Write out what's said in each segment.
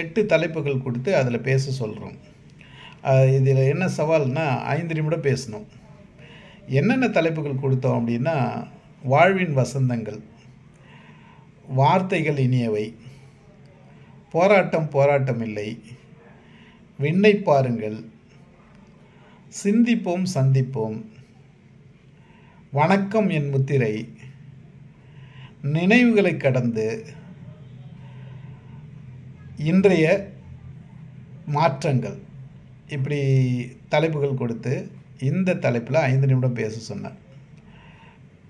எட்டு தலைப்புகள் கொடுத்து அதில் பேச சொல்கிறோம் இதில் என்ன சவால்னால் ஐந்து நிமிடம் பேசணும். என்னென்ன தலைப்புகள் கொடுத்தோம் அப்படின்னா வாழ்வின் வசந்தங்கள் வார்த்தைகள் இனியவை போராட்டம் போராட்டம் இல்லை விண்ணை பாருங்கள் சிந்திப்போம் சந்திப்போம் வணக்கம் என் முத்திரை நினைவுகளை கடந்து இன்றைய மாற்றங்கள். இப்படி தலைப்புகள் கொடுத்து இந்த தலைப்பில் ஐந்து நிமிடம் பேச சொன்னேன்.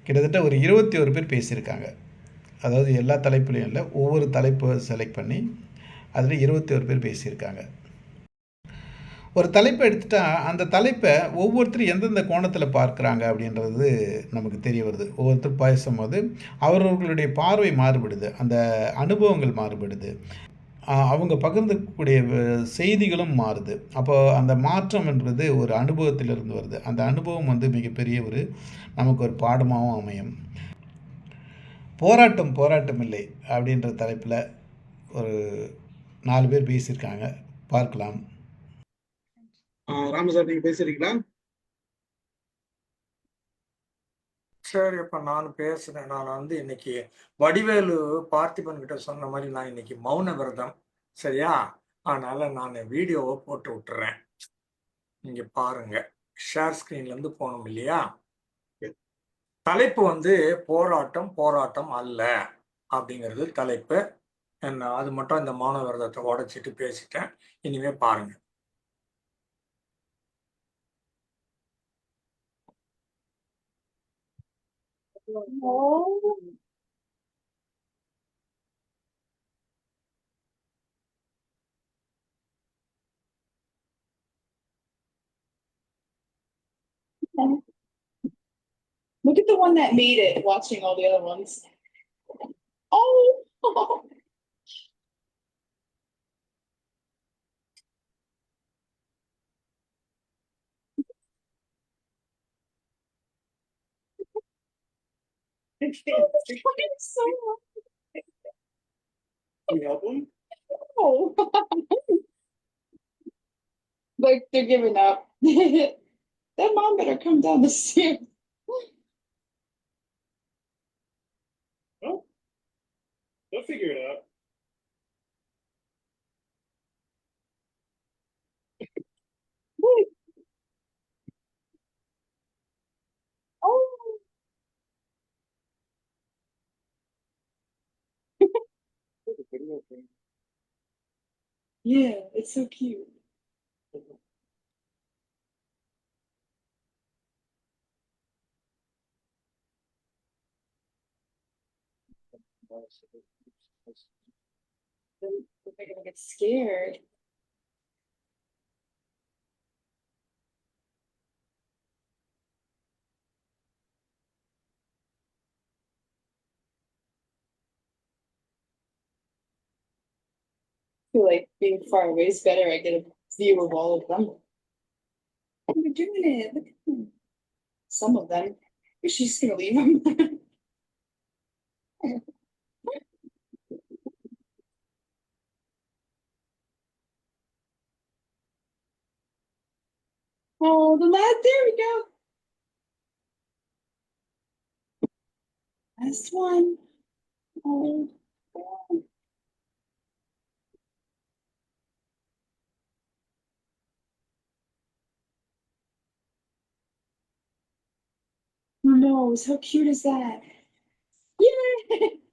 கிட்டத்தட்ட ஒரு இருபத்தி ஒரு பேர் பேசியிருக்காங்க. அதாவது எல்லா தலைப்புலையும் இல்லை ஒவ்வொரு தலைப்பை செலக்ட் பண்ணி அதில் இருபத்தி ஒரு பேர் பேசியிருக்காங்க. ஒரு தலைப்பை எடுத்துட்டா அந்த தலைப்பை ஒவ்வொருத்தரும் எந்தெந்த கோணத்தில் பார்க்குறாங்க அப்படின்றது நமக்கு தெரிய வருது. ஒவ்வொருத்தர் பேசும்போது அவரவர்களுடைய பார்வை மாறுபடுது அந்த அனுபவங்கள் மாறுபடுது. அவங்க பகிர்ந்துக்கூடிய செய்திகளும் மாறுது. அப்போ அந்த மாற்றம் என்பது ஒரு அனுபவத்திலிருந்து வருது. அந்த அனுபவம் வந்து மிகப்பெரிய ஒரு நமக்கு ஒரு பாடமாகவும் அமையும். போராட்டம் போராட்டம் இல்லை அப்படின்ற தலைப்பில் ஒரு நாலு பேர் பேசியிருக்காங்க. பார்க்கலாம். ராமசார் நீங்கள் பேசுறீங்களா சரி இப்ப நான் பேசுறேன். நான் வந்து இன்னைக்கு வடிவேலு பார்த்திபன் கிட்ட சொன்ன மாதிரி நான் இன்னைக்கு மௌன விரதம் சரியா? அதனால நான் வீடியோவை போட்டு விட்டுறேன். நீங்க பாருங்க. ஷேர் ஸ்கிரீன்ல இருந்து போனோம் இல்லையா? தலைப்பு வந்து போராட்டம் போராட்டம் அல்ல அப்படிங்கிறது தலைப்பு. என்ன அது மட்டும் இந்த மௌன விரதத்தை உடைச்சிட்டு பேசிட்டேன். இனிமே பாருங்க. Oh. Look at the one that made it, watching all the other ones. Oh. so Can you help him? Oh. Like they're giving up. That mom better come down the stairs. They'll figure it out. Wait. Oh. Yeah, it's so cute. They're gonna get scared. Feel like being far away is better. I get a view of all of them. They're doing it. Look at them. Some of them. She's gonna leave them. Oh, the lad, there we go. Last one. Oh. Knows? How cute is that? Yay!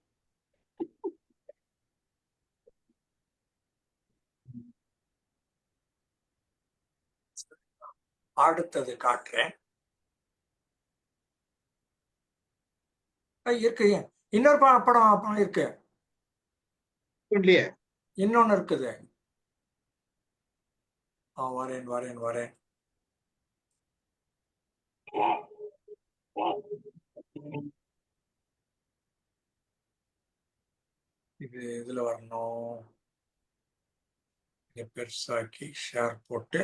அடுத்தது காட்டுறேன் இருக்கு இன்னொரு படம் இருக்கு இல்லையே இன்னொன்னு இருக்குது ஆ வரேன் வரேன் வரேன் இது இதுல வரணும். பெருசாக்கி ஷேர் போட்டு.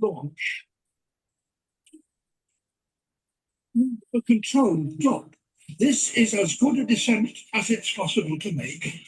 Launch. A controlled drop. This is as good a descent as it's possible to make.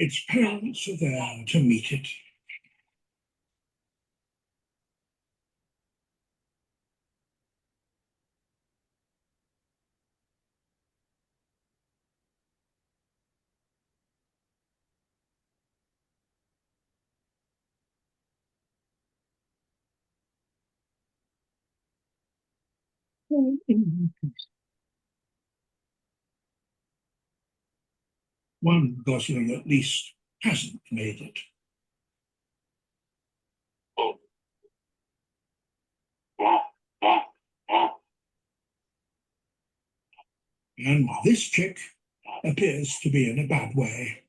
Its parents are there to meet it. One gosling at least hasn't made it. And this chick appears to be in a bad way.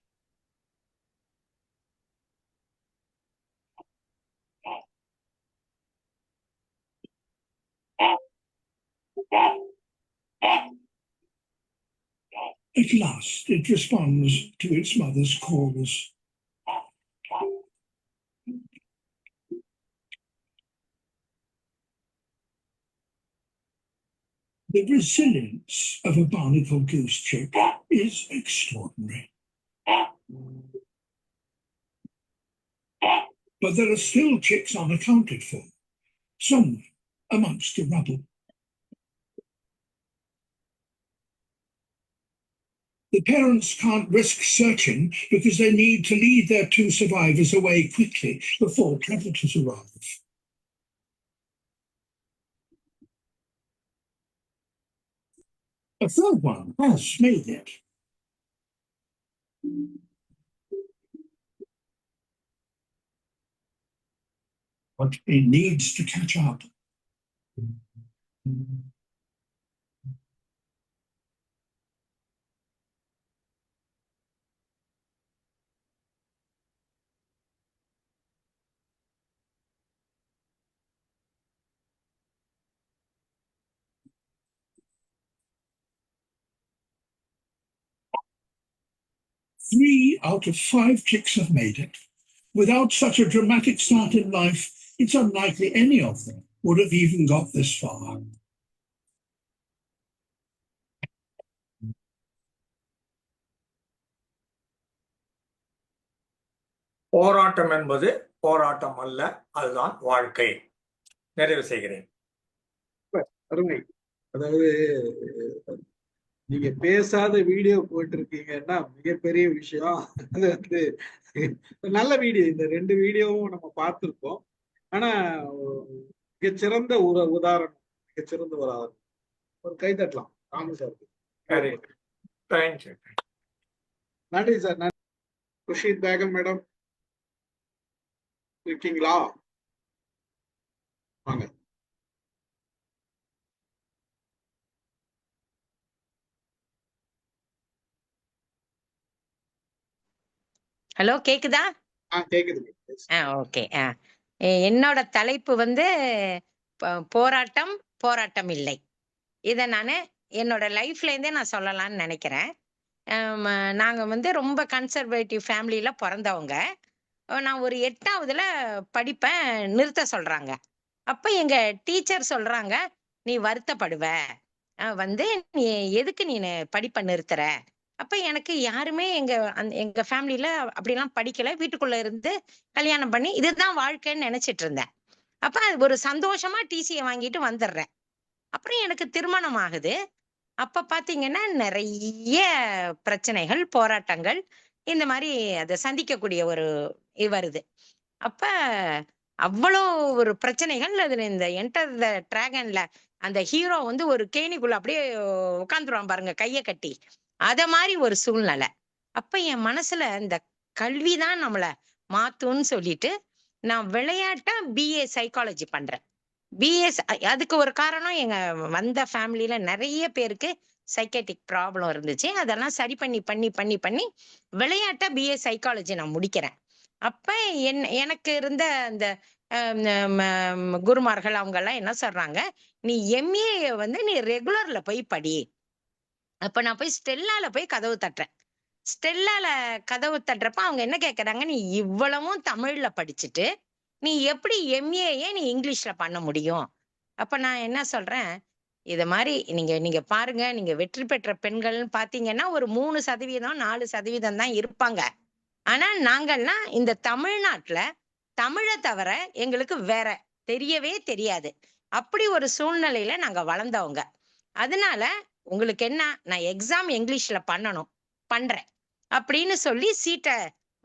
At last, it responds to its mother's calls. The resilience of a barnacle goose chick is extraordinary. But there are still chicks unaccounted for, somewhere amongst the rubble. The parents can't risk searching because they need to lead their two survivors away quickly before predators arrive. A third one has made it. But it needs to catch up. Three out of five chicks have made it. Without such a dramatic start in life, it's unlikely any of them would have even got this far. போராட்டம் என்பது போராட்டம் அல்ல அதுதான் வாழ்க்கை நிறைவு செய்கிறேன் அருமை அதாவது நீங்க பேசாத வீடியோ போயிட்டு இருக்கீங்கன்னா மிகப்பெரிய விஷயம். அது வந்து நல்ல வீடியோ இந்த ரெண்டு வீடியோவும் நம்ம பார்த்திருக்கோம் ஆனா மிகச்சிறந்த ஒரு உதாரணம் மிகச்சிறந்த ஒரு உதாரணம் ஒரு கை தட்டலாம். ராமு சார் சரி தேங்க்யூ நன்றி சார் நன்றி. குஷித் பேகம் மேடம் இருக்கீங்களா? வாங்க. ஹலோ கேக்குதா? ஓகே. என்னோட தலைப்பு வந்து போராட்டம் போராட்டம் இல்லை. இதை நான் என்னோட லைஃப்ல இருந்தே நான் சொல்லலாம்னு நினைக்கிறேன். ஆம், நாங்க வந்து ரொம்ப கன்சர்வேட்டிவ் ஃபேமிலியில பிறந்தவங்க. நான் ஒரு எட்டாவதுல படிப்பேன் நிறுத்த சொல்றாங்க. அப்ப எங்க டீச்சர் சொல்றாங்க நீ வருத்தப்படுவ. வந்து நீ எதுக்கு நீ படிப்பை நிறுத்துற? அப்ப எனக்கு யாருமே எங்க எங்க ஃபேமிலில அப்படிலாம் படிக்கல. வீட்டுக்குள்ள இருந்து கல்யாணம் பண்ணி இதுதான் வாழ்க்கைன்னு நினைச்சிட்டு இருந்தேன். அப்ப அது ஒரு சந்தோஷமா டிசியை வாங்கிட்டு வந்துடுறேன். அப்புறம் எனக்கு திருமணம் ஆகுது. அப்ப பாத்தீங்கன்னா நிறைய பிரச்சனைகள் போராட்டங்கள் இந்த மாதிரி அதை சந்திக்கக்கூடிய ஒரு இது வருது. அப்ப அவ்வளோ ஒரு பிரச்சனைகள் அதுல இந்த என்டர் த டிராகன்ல அந்த ஹீரோ வந்து ஒரு கேணிக்குள்ள அப்படியே உட்காந்துருவான் பாருங்க கைய கட்டி. அத மாதிரி ஒரு சூழ்நிலை. அப்ப என் மனசுல இந்த கல்வி தான் நம்மள மாத்தும்னு சொல்லிட்டு நான் விளையாட்டா பிஏ சைக்காலஜி பண்றேன். பிஏ அதுக்கு ஒரு காரணம் எங்க வந்த ஃபேமிலியில நிறைய பேருக்கு சைக்கேட்டிக் ப்ராப்ளம் இருந்துச்சு. அதெல்லாம் சரி பண்ணி பண்ணி பண்ணி பண்ணி விளையாட்டா பிஏ சைக்காலஜி நான் முடிக்கிறேன். அப்ப என் எனக்கு இருந்த அந்த குருமார்கள் அவங்க எல்லாம் என்ன சொல்றாங்க நீ எம்ஏ வந்து நீ ரெகுலர்ல போய் படி. அப்ப நான் போய் ஸ்டெல்லால போய் கதவு தட்டுறேன். ஸ்டெல்லால கதவு தட்டுறப்ப அவங்க என்ன கேக்குறாங்க? நீ இவ்வளவும் தமிழ்ல படிச்சுட்டு நீ எப்படி எம்ஏயே நீ இங்கிலீஷ்ல பண்ண முடியும்? அப்ப நான் என்ன சொல்றேன்? இது மாதிரி நீங்க நீங்க பாருங்க நீங்க வெற்றி பெற்ற பெண்கள்னு பாத்தீங்கன்னா ஒரு மூணு சதவீதம் நாலு சதவீதம் தான் இருப்பாங்க. ஆனா நாங்கள்லாம் இந்த தமிழ்நாட்டுல தமிழை தவிர எங்களுக்கு வேற தெரியவே தெரியாது. அப்படி ஒரு சூழ்நிலையில நாங்க வளர்ந்தவங்க. அதனால உங்களுக்கு என்ன? நான் எக்ஸாம் இங்கிலீஷ்ல பண்ணணும். பண்றேன். அப்படின்னு சொல்லி சீட்டை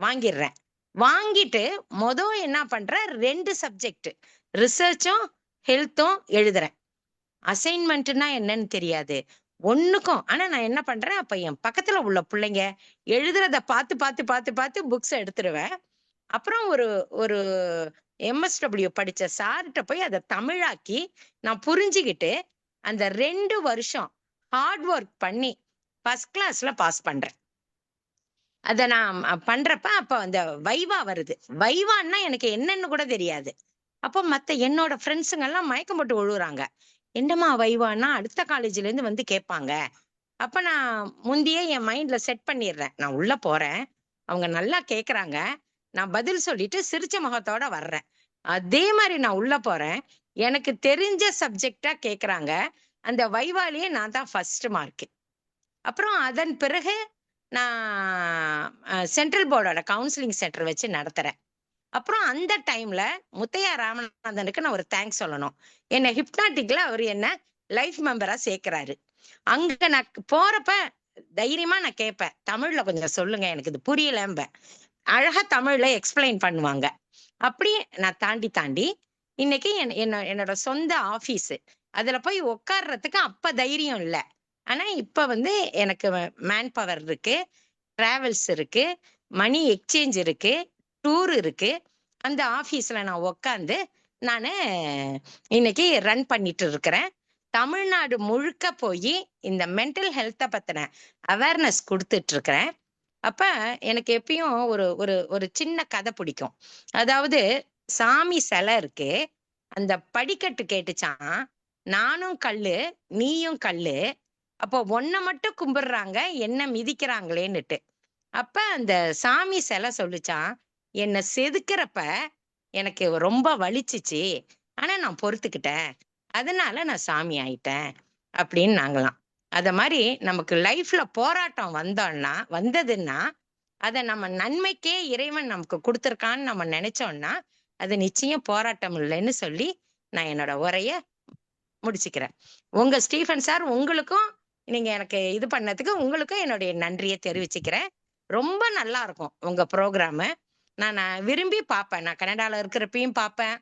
வாங்கிடுறேன். வாங்கிட்டு மொதல் என்ன பண்றேன்? ரெண்டு சப்ஜெக்ட் ரிசர்ச்சும் ஹெல்த்தும் எழுதுறேன். அசைன்மெண்ட்னா என்னன்னு தெரியாது. ஒண்ணுக்கும். ஆனா நான் என்ன பண்றேன்? அப்ப என் பக்கத்துல உள்ள பிள்ளைங்க எழுதுறத பார்த்து பார்த்து பார்த்து பார்த்து புக்ஸ் எடுத்துருவேன். அப்புறம் ஒரு ஒரு எம்எஸ்டபிள்யூ படிச்ச சார்கிட்ட போய் அதை தமிழாக்கி நான் புரிஞ்சுக்கிட்டு அந்த ரெண்டு வருஷம் ஹார்ட் ஒர்க் பண்ணி ஃபர்ஸ்ட் கிளாஸ்ல பாஸ் பண்றேன். அத நான் பண்றப்ப அப்ப அந்த வைவா வருது. வைவான்னா எனக்கு என்னன்னு கூட தெரியாது. அப்ப மத்த என்னோட ஃப்ரெண்ட்ஸுங்க எல்லாம் மயக்கம் போட்டு ஒழுகுறாங்க. என்னம்மா வைவான்னா அடுத்த காலேஜ்ல இருந்து வந்து கேட்பாங்க. அப்ப நான் முந்தையே என் மைண்ட்ல செட் பண்ணிடுறேன். நான் உள்ள போறேன். அவங்க நல்லா கேக்குறாங்க. நான் பதில் சொல்லிட்டு சிரிச்ச முகத்தோட வர்றேன். அதே மாதிரி நான் உள்ள போறேன். எனக்கு தெரிஞ்ச சப்ஜெக்டா கேக்குறாங்க. அந்த வைவாலியே நான் தான் ஃபர்ஸ்ட் மார்க்கு அப்புறம் அதன் பிறகு நான் சென்ட்ரல் போர்டோட கவுன்சிலிங் சென்டர் வச்சு நடத்துறேன். அப்புறம் அந்த டைம்ல முத்தையா ராமநாதனுக்கு நான் ஒரு தேங்க்ஸ் சொல்லணும். என்னை ஹிப்னாட்டிக்ல அவர் என்ன லைஃப் மெம்பரா சேர்க்கிறாரு. அங்க நான் போறப்ப தைரியமா நான் கேட்பேன் தமிழ்ல கொஞ்சம் சொல்லுங்க எனக்கு இது புரியலம்ப. அழகா தமிழ்ல எக்ஸ்பிளைன் பண்ணுவாங்க. அப்படி நான் தாண்டி தாண்டி இன்னைக்கு என் என்ன என்னோட சொந்த ஆபீஸ் அதுல போய் உட்கார்றதுக்கு அப்ப தைரியம் இல்லை. ஆனா இப்ப வந்து எனக்கு மேன் பவர் இருக்கு டிராவல்ஸ் இருக்கு மணி எக்ஸ்சேஞ்ச் இருக்கு டூர் இருக்கு. அந்த ஆஃபீஸில் நான் உக்காந்து நான் இன்னைக்கு ரன் பண்ணிட்டு இருக்கிறேன். தமிழ்நாடு முழுக்க போய் இந்த மென்டல் ஹெல்த்தை பத்தின அவேர்னஸ் கொடுத்துட்டு இருக்கிறேன். அப்ப எனக்கு எப்பயும் ஒரு ஒரு ஒரு சின்ன கதை பிடிக்கும். அதாவது சாமி சிலை இருக்கு அந்த படிக்கட்டு கேட்டுச்சான் நானும் கல்லு நீயும் கல்லு. அப்போ ஒன்ன மட்டும் கும்பிடுறாங்க என்ன மிதிக்கிறாங்களேன்னுட்டு. அப்ப அந்த சாமி சிலை சொல்லிச்சான் என்னை செதுக்கிறப்ப எனக்கு ரொம்ப வலிச்சுச்சு. ஆனா நான் பொறுத்துக்கிட்டேன். அதனால நான் சாமி ஆயிட்டேன். அப்படின்னு நாங்களாம். அத மாதிரி நமக்கு லைஃப்ல போராட்டம் வந்தோம்னா வந்ததுன்னா அதை நம்ம நன்மைக்கே இறைவன் நமக்கு கொடுத்துருக்கான்னு நம்ம நினைச்சோம்னா அது நிச்சயம் போராட்டம் இல்லைன்னு சொல்லி நான் என்னோட உரைய முடிச்சுக்கிறேன். உங்க ஸ்டீஃபன் சார் உங்களுக்கும் நீங்க எனக்கு இது பண்ணதுக்கு உங்களுக்கும் என்னுடைய நன்றியை தெரிவிச்சுக்கிறேன். ரொம்ப நல்லா இருக்கும் உங்க ப்ரோக்ராமு நான் நான் விரும்பி பார்ப்பேன். நான் கனடாவில் இருக்கிறப்பையும் பார்ப்பேன்.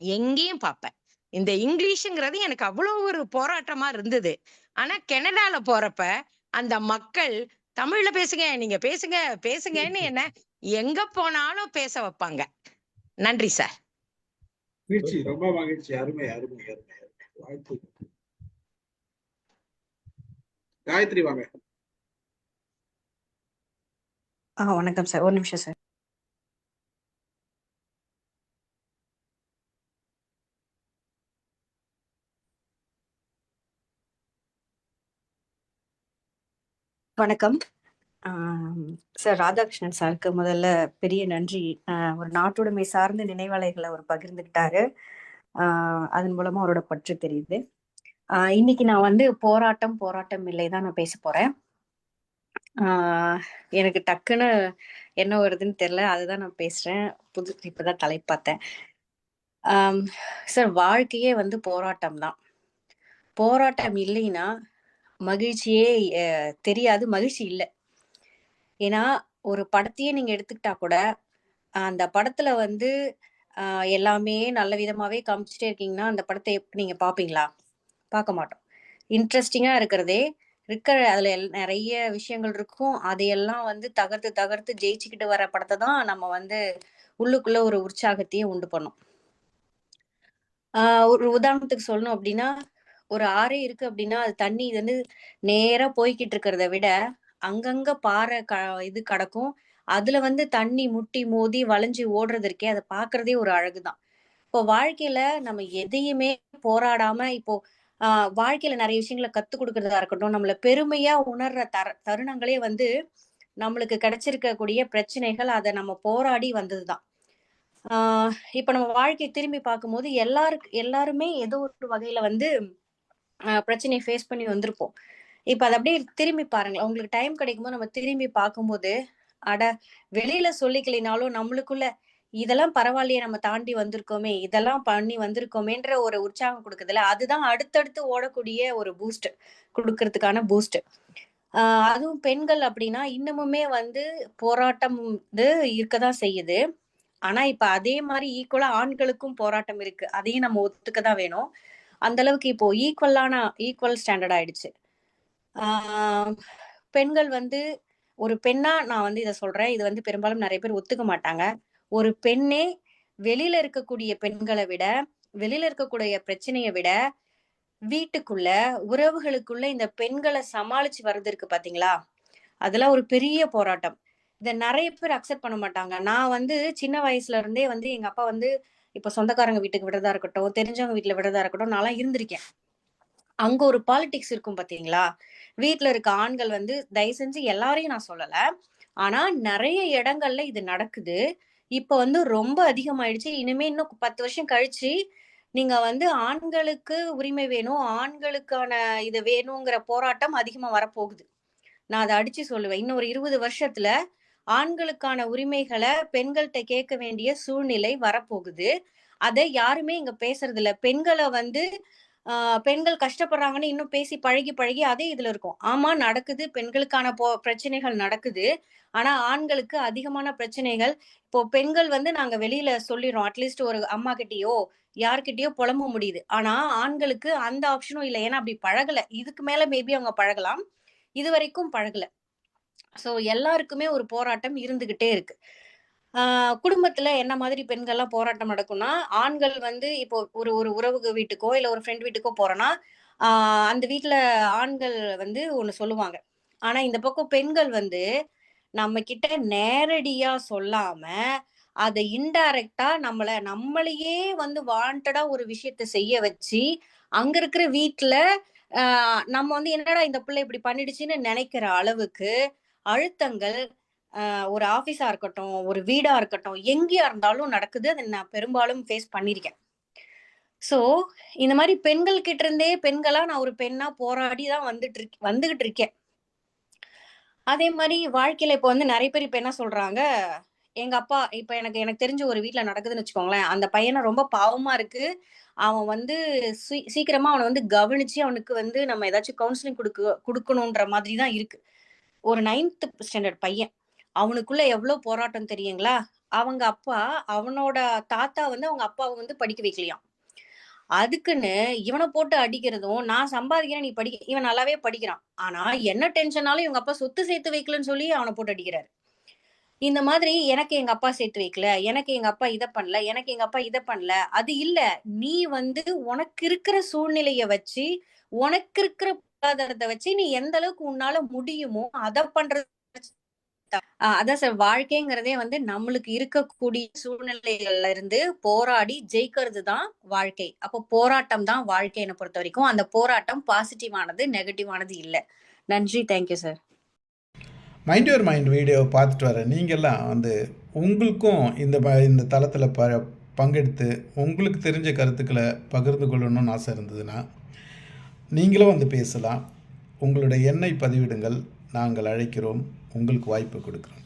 எங்கேயும் பார்ப்பேன். இந்த இங்கிலீஷுங்கிறது எனக்கு அவ்வளோ ஒரு போராட்டமா இருந்தது. ஆனா கனடால போறப்ப அந்த மக்கள் தமிழ்ல பேசுங்க நீங்க பேசுங்க பேசுங்கன்னு என்ன எங்க போனாலும் பேச வைப்பாங்க. நன்றி சார். ரொம்ப மகிழ்ச்சி. அருமை அருமை அருமை. வாழ்த்து காயத்ரி வாங்க. ஆ வணக்கம் சார். ஒரு நிமிஷம் சார். வணக்கம். சார் ராதாகிருஷ்ணன் சாருக்கு முதல்ல பெரிய நன்றி. ஒரு நாட்டுடைமை சார்ந்த நினைவலைகளை அவர் பகிர்ந்துக்கிட்டாரு. ஆஹ், அதன் மூலமா அவரோட பற்று தெரியுது. ஆஹ், இன்னைக்கு நான் வந்து போராட்டம் போராட்டம் இல்லை தான் நான் பேச போறேன். ஆஹ் எனக்கு டக்குன்னு என்ன வருதுன்னு தெரியல. அதுதான் நான் பேசுறேன். புது இப்பதான் தலைப்பாத்தேன் பார்த்தேன். சார் வாழ்க்கையே வந்து போராட்டம் தான். போராட்டம் இல்லைன்னா மகிழ்ச்சியே தெரியாது. மகிழ்ச்சி இல்லை. ஏன்னா ஒரு படத்தையே நீங்க எடுத்துக்கிட்டா கூட அந்த படத்துல வந்து எல்லாமே நல்ல விதமாவே காமிச்சிட்டே இருக்கீங்கன்னா அந்த படத்தை எப்படி நீங்க பாப்பீங்களா? பார்க்க மாட்டோம். இன்ட்ரெஸ்டிங்கா இருக்கிறதே இருக்கிற அதுல எல்- நிறைய விஷயங்கள் இருக்கும். அதையெல்லாம் வந்து தகர்த்து தகர்த்து ஜெயிச்சுக்கிட்டு வர படத்தை தான் நம்ம வந்து உள்ளுக்குள்ள ஒரு உற்சாகத்தையே உண்டு பண்ணும். ஆஹ் ஒரு உதாரணத்துக்கு சொல்லணும் அப்படின்னா ஒரு ஆறே இருக்கு அப்படின்னா அது தண்ணி இது வந்து நேரா போய்கிட்டு இருக்கிறத விட அங்கங்க பாறை க இது கிடக்கும். அதுல வந்து தண்ணி முட்டி மோதி வளைஞ்சு ஓடுறது இருக்கே அதை பாக்குறதே ஒரு அழகுதான். இப்போ வாழ்க்கையில நம்ம எதையுமே போராடாம இப்போ ஆஹ் வாழ்க்கையில நிறைய விஷயங்களை கத்து கொடுக்கறதா இருக்கட்டும் நம்மள பெருமையா உணர்ற தர தருணங்களே வந்து நம்மளுக்கு கிடைச்சிருக்கக்கூடிய பிரச்சனைகள் அதை நம்ம போராடி வந்ததுதான். ஆஹ் இப்ப நம்ம வாழ்க்கையை திரும்பி பார்க்கும்போது எல்லாருக்கு எல்லாருமே ஏதோ ஒரு வகையில வந்து பிரச்சனையை ஃபேஸ் பண்ணி வந்திருப்போம். இப்ப அதை அப்படியே திரும்பி பாருங்களேன். உங்களுக்கு டைம் கிடைக்கும்போது நம்ம திரும்பி பார்க்கும்போது அட வெளியில சொல்லிக்கலினாலும் நம்மளுக்குள்ள இதெல்லாம் பரவாயில்லையே நம்ம தாண்டி வந்திருக்கோமே இதெல்லாம் பண்ணி வந்திருக்கோமேன்ற ஒரு உற்சாகம் கொடுக்குதுல அதுதான் அடுத்தடுத்து ஓடக்கூடிய ஒரு பூஸ்ட் கொடுக்கறதுக்கான பூஸ்ட் அதுவும் பெண்கள் அப்படின்னா இன்னமுமே வந்து போராட்டம் வந்து இருக்கதான் செய்யுது. ஆனா இப்ப அதே மாதிரி ஈக்குவலா ஆண்களுக்கும் போராட்டம் இருக்கு. அதையும் நம்ம ஒத்துக்க தான் வேணும். அந்த அளவுக்கு இப்போ ஈக்குவலான ஈக்குவல் ஸ்டாண்டர்ட் ஆயிடுச்சு. பெண்கள் வந்து ஒரு பெண்ணா நான் வந்து இதை சொல்றேன். இது வந்து பெரும்பாலும் நிறைய பேர் ஒத்துக்க மாட்டாங்க. ஒரு பெண்ணே வெளியில இருக்கக்கூடிய பெண்களை விட வெளியில இருக்கக்கூடிய பிரச்சனையை விட வீட்டுக்குள்ள உறவுகளுக்குள்ள இந்த பெண்களை சமாளிச்சு வர்றது இருக்கு பாத்தீங்களா? அதெல்லாம் ஒரு பெரிய போராட்டம். இதை நிறைய பேர் அக்செப்ட் பண்ண மாட்டாங்க. நான் வந்து சின்ன வயசுல இருந்தே வந்து எங்க அப்பா வந்து இப்ப சொந்தக்காரங்க வீட்டுக்கு விடுறதா இருக்கட்டும் தெரிஞ்சவங்க வீட்டுல விடுறதா இருக்கட்டும் நான்லாம் இருந்திருக்கேன். அங்க ஒரு பாலிடிக்ஸ் இருக்கும் பாத்தீங்களா வீட்டுல இருக்க ஆண்கள் வந்து தயவு செஞ்சு எல்லாரையும் நான் சொல்லல. ஆனா நிறைய இடங்கள்ல இது நடக்குது. இப்ப வந்து ரொம்ப அதிகமாயிடுச்சு. இனிமே இன்னும் பத்து வருஷம் கழிச்சு நீங்க வந்து ஆண்களுக்கு உரிமை வேணும் ஆண்களுக்கான இது வேணுங்கிற போராட்டம் அதிகமா வரப்போகுது. நான் அதை அடிச்சு சொல்லுவேன். இன்னும் ஒரு இருபது வருஷத்துல ஆண்களுக்கான உரிமைகளை பெண்கள்கிட்ட கேட்க வேண்டிய சூழ்நிலை வரப்போகுது. அதை யாருமே இங்க பேசுறது இல்ல. பெண்களை வந்து பெண்கள் கஷ்டப்படுறாங்கன்னு இன்னும் பேசி பழகி பழகி அதே இதுல இருக்கும். ஆமா நடக்குது. பெண்களுக்கான போ பிரச்சனைகள் நடக்குது. ஆனா ஆண்களுக்கு அதிகமான பிரச்சனைகள் இப்போ பெண்கள் வந்து நாங்க வெளியில சொல்லிடுறோம். அட்லீஸ்ட் ஒரு அம்மா கிட்டயோ யார்கிட்டயோ புலம்ப முடியுது. ஆனா ஆண்களுக்கு அந்த ஆப்ஷனும் இல்லை. ஏன்னா அப்படி பழகல. இதுக்கு மேல மேபி அவங்க பழகலாம். இது வரைக்கும் பழகல. சோ எல்லாருக்குமே ஒரு போராட்டம் இருந்துகிட்டே இருக்கு. குடும்பத்துல என்ன மாதிரி பெண்கள்லாம் போராட்டம் நடக்கும்னா ஆண்கள் வந்து இப்போ ஒரு ஒரு உறவு வீட்டுக்கோ இல்ல ஒரு ஃப்ரெண்ட் வீட்டுக்கோ போறோம்னா ஆஹ் அந்த வீட்டுல ஆண்கள் வந்து ஒண்ணு சொல்லுவாங்க. ஆனா இந்த பக்கம் பெண்கள் வந்து நம்ம கிட்ட நேரடியா சொல்லாம அதை இன்டைரக்டா நம்மள நம்மளையே வந்து வாண்டடா ஒரு விஷயத்த செய்ய வச்சு அங்க இருக்கிற வீட்டுல நம்ம வந்து என்னடா இந்த பிள்ளை இப்படி பண்ணிடுச்சுன்னு நினைக்கிற அளவுக்கு அழுத்தங்கள் ஒரு ஆஃபீஸாக இருக்கட்டும் ஒரு வீடா இருக்கட்டும் எங்கேயா இருந்தாலும் நடக்குது. அதை நான் பெரும்பாலும் ஃபேஸ் பண்ணியிருக்கேன். ஸோ இந்த மாதிரி பெண்கள் கிட்ட இருந்தே பெண்களா நான் ஒரு பெண்ணா போராடி தான் வந்துட்டு இருக் வந்துகிட்டு இருக்கேன். அதே மாதிரி வாழ்க்கையில இப்போ வந்து நிறைய பேர் இப்போ என்ன சொல்றாங்க எங்க அப்பா இப்ப எனக்கு எனக்கு தெரிஞ்ச ஒரு வீட்டில் நடக்குதுன்னு வச்சுக்கோங்களேன். அந்த பையனை ரொம்ப பாவமா இருக்கு. அவன் வந்து சீ- சீக்கிரமா அவனை வந்து கவனிச்சு அவனுக்கு வந்து நம்ம ஏதாச்சும் கவுன்சிலிங் கொடுக்க கொடுக்கணுன்ற மாதிரி தான் இருக்கு. ஒரு நைன்த் ஸ்டாண்டர்ட் பையன். அவனுக்குள்ள எவ்வளவு போராட்டம் தெரியுங்களா? அவங்க அப்பா அவனோட தாத்தா வந்து அவங்க அப்பாவை வந்து படிக்க வைக்கலையாம். அதுக்குன்னு இவனை போட்டு அடிக்கிறதும் நான் சம்பாதிக்கிறேன் நீ படிக்க இவன் நல்லாவே படிக்கிறான். ஆனா என்ன டென்ஷனாலும் இவங்க அப்பா சொத்து சேர்த்து வைக்கலன்னு சொல்லி அவனை போட்டு அடிக்கிறாரு. இந்த மாதிரி எனக்கு எங்க அப்பா சேர்த்து வைக்கல எனக்கு எங்க அப்பா இதை பண்ணல எனக்கு எங்க அப்பா இதை பண்ணல அது இல்ல. நீ வந்து உனக்கு இருக்கிற சூழ்நிலைய வச்சு உனக்கு இருக்கிற பொருளாதாரத்தை வச்சு நீ எந்த அளவுக்கு உன்னால முடியுமோ அதை பண்றது அதான் சார். வாழ்க்கைங்கிறதே வந்து நம்மளுக்கு இருக்கக்கூடிய சூழ்நிலைகள்ல இருந்து போராடி ஜெயிக்கிறது தான் வாழ்க்கை. அப்போ போராட்டம் தான் வாழ்க்கை என்னை பொறுத்த வரைக்கும் அந்த போராட்டம் பாசிட்டிவானது நெகட்டிவானது இல்லை. நன்றி. Thank you sir mind your mind video பார்த்துட்டு வர நீங்கள்லாம் வந்து உங்களுக்கும் இந்த ப- இந்த தளத்தில் ப பங்கெடுத்து உங்களுக்கு தெரிஞ்ச கருத்துக்களை பகிர்ந்து கொள்ளணும்னு ஆசை இருந்ததுன்னா நீங்களும் வந்து பேசலாம். உங்களுடைய எண்ணை பதிவிடுங்கள். நாங்கள் அழைக்கிறோம் உங்களுக்கு வாய்ப்பு கொடுக்குறோம்.